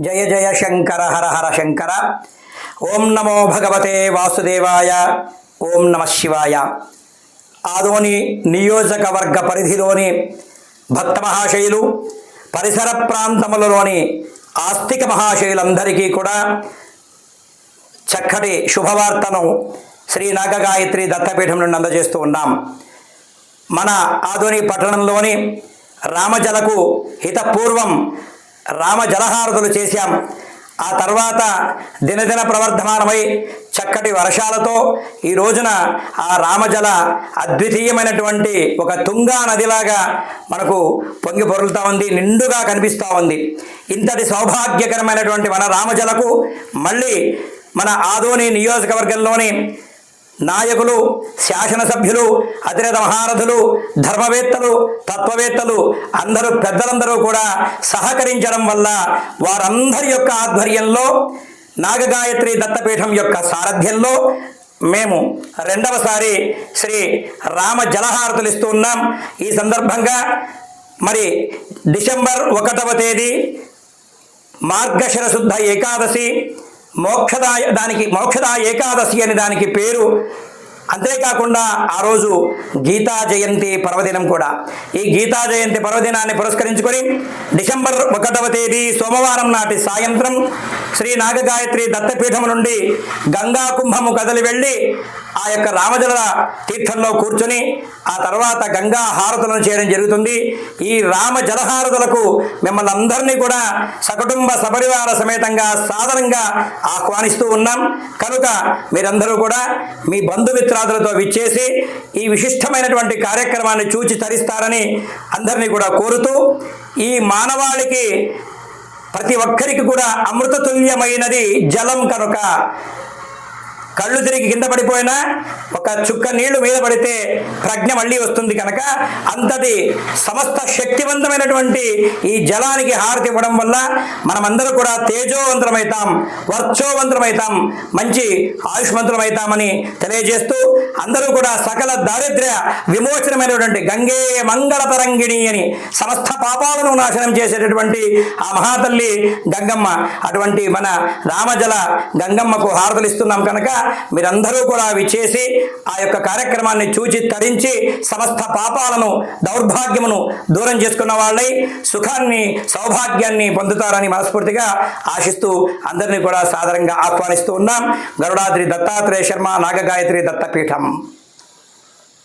జయ జయ శంకర హర హర శంకర. ఓం నమో భగవతే వాసుదేవాయ. ఓం నమ శివాయ. ఆదోని నియోజకవర్గ పరిధిలోని భక్త మహాశైలు పరిసర ప్రాంతములలోని ఆస్తిక మహాశైలందరికీ కూడా చక్కటి శుభవార్తను శ్రీ నాగగాయత్రి దత్తపీఠం నుండి అందజేస్తూ ఉన్నాం. మన ఆధుని పట్టణంలోని రామజలకు హితపూర్వం రామ జలహారతులు చేశాం. ఆ తర్వాత దినదిన ప్రవర్ధమానమై చక్కటి వర్షాలతో ఈ రోజున ఆ రామజల అద్వితీయమైనటువంటి ఒక తుంగా నదిలాగా మనకు పొంగి పొరులుతూ ఉంది నిండుగా కనిపిస్తూ ఉంది. ఇంతటి సౌభాగ్యకరమైనటువంటి మన రామజలకు మళ్ళీ మన ఆదోని నియోజకవర్గంలోని నాయకులు శాసనసభ్యులు అతిరథ మహారథులు ధర్మవేత్తలు తత్వవేత్తలు అందరూ పెద్దలందరూ కూడా సహకరించడం వల్ల వారందరి యొక్క ఆధ్వర్యంలో నాగగాయత్రి దత్తపీఠం యొక్క సారథ్యంలో మేము రెండవసారి శ్రీ రామ జలహారతులు ఇస్తూ ఉన్నాం. ఈ సందర్భంగా మరి డిసెంబర్ ఒకటవ తేదీ మార్గశిర శుద్ధ ఏకాదశి మోక్షదాయ దానికి మోక్షదా ఏకాదశి అని దానికి పేరు. అంతేకాకుండా ఆ రోజు గీతా జయంతి పర్వదినం కూడా. ఈ గీతా జయంతి పర్వదినాన్ని పురస్కరించుకొని డిసెంబర్ ఒకటవ తేదీ సోమవారం నాటి సాయంత్రం శ్రీ నాగగాయత్రి దత్తపీఠం నుండి గంగా కుంభము కదలి వెళ్ళి ఆ యొక్క రామజల తీర్థంలో కూర్చొని ఆ తర్వాత గంగా హారతులను చేయడం జరుగుతుంది. ఈ రామ జలహారతులకు మిమ్మల్ని అందరినీ కూడా సకుటుంబ సపరివార సమేతంగా సాధారణంగా ఆహ్వానిస్తూ ఉన్నాం. కనుక మీరందరూ కూడా మీ బంధుమిత్రాదులతో విచ్చేసి ఈ విశిష్టమైనటువంటి కార్యక్రమాన్ని చూచి తరిస్తారని అందరినీ కూడా కోరుతూ ఈ మానవాళికి ప్రతి ఒక్కరికి కూడా అమృతతుల్యమైనది జలం కనుక. కళ్ళు తిరిగి కింద పడిపోయినా ఒక చుక్క నీళ్ళు మీద పడితే ప్రజ్ఞ మళ్ళీ వస్తుంది కనుక అంతటి సమస్త శక్తివంతమైనటువంటి ఈ జలానికి హారతి ఇవ్వడం వల్ల మనమందరూ కూడా తేజోవంతరమవుతాం వర్చోవంతరమవుతాం మంచి ఆయుష్మంతులమవుతామని తెలియజేస్తూ అందరూ కూడా సకల దారిద్ర్య విమోచనమైనటువంటి గంగే మంగళ తరంగిణి అని సమస్త పాపాలను నాశనం చేసేటటువంటి ఆ మహాతల్లి గంగమ్మ అటువంటి మన రామజల గంగమ్మకు హారతలు ఇస్తున్నాం కనుక మీరందరూ కూడా విచ్చేసి ఆ యొక్క కార్యక్రమాన్ని చూచి తరించి సమస్త పాపాలను దౌర్భాగ్యమును దూరం చేసుకున్న వాళ్ళై సుఖాన్ని సౌభాగ్యాన్ని పొందుతారని మనస్ఫూర్తిగా ఆశిస్తూ అందరినీ కూడా సాధారణంగా ఆహ్వానిస్తూ ఉన్నాం. గరుడాద్రి దత్తాత్రేయ శర్మ నాగగాయత్రి దత్తపీఠం.